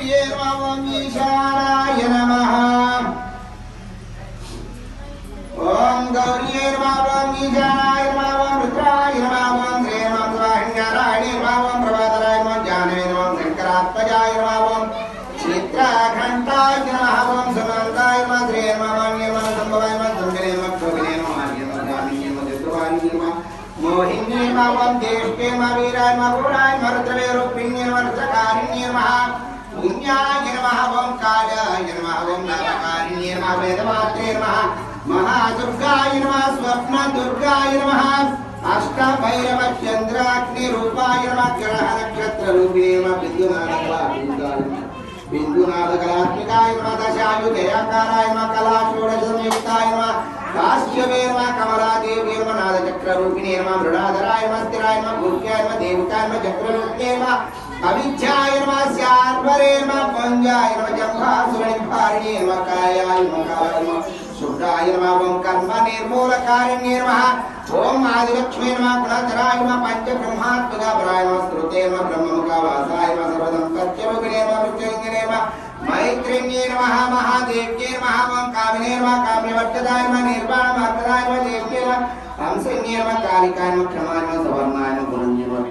गुर्ये ईशानाय नमः। ॐ गौर्ये ईशानाय नमः, रुद्राय नमः ॐ श्रे नमः वाहिन्यारायणे नमः, ॐ प्रभातराय नमः जानवे नमः शङ्करात्मजाय नमः, ॐ चित्राघण्टाय नमः, ॐ सुमन्ताय नमः श्रे नमः, मान्ये नमः सम्भवाय नमः, दुर्गणे नमः भोगिने नमः, मान्ये नमः जामिने नमः चतुर्वाणिने नमः, मोहिन्ये नमः, ॐ देष्टे नमः, वीराय नमः गुणाय नमः, रुद्रवे रूपिण्ये नमः, रुद्रकारिण्ये नमः पुण्याय नमः ॐ कालाय नमः ॐ नामकारिण्ये नमः वेदमात्रे नमः महादुर्गाय नमः स्वप्नदुर्गाय नमः अष्टभैरवचन्द्राग्निरूपाय नमः ग्रहनक्षत्ररूपिणे नमः बिन्दुनाथकलात्मिकाय नमः बिन्दुनाथकलात्मिकाय नमः दशायुधयाकाराय नमः कलाषोडशसंयुक्ताय नमः काश्यवे नमः कमलादेवी नमः नादचक्ररूपिणे नमः मृडाधराय नमः स्थिराय नमः भूत्याय नमः देवताय नमः चक्ररूपिणे नमः अविद्याय नमः स्यार्वरे नमः पञ्जाय नमः जम्भासुरनिभारिणे नमः कायाय नमः कालाय नमः शुभ्राय नमः ॐ कर्म निर्मूलकारिण्ये नमः ॐ आदिलक्ष्मी नमः गुणधराय नमः पञ्चब्रह्मात्मकापराय नमः स्तुते नमः ब्रह्ममुखावासाय नमः सर्वदम्पत्यरूपिणे नमः मृत्युञ्जने नमः मैत्रिण्ये नमः महादेव्ये नमः ॐ कामिने नमः काम्यवर्तदाय नमः निर्वाणमार्गदाय नमः देव्ये नमः हंसिन्ये नमः कालिकाय नमः क्षमाय नमः सवर्णाय नमः गुरुण्ये नमः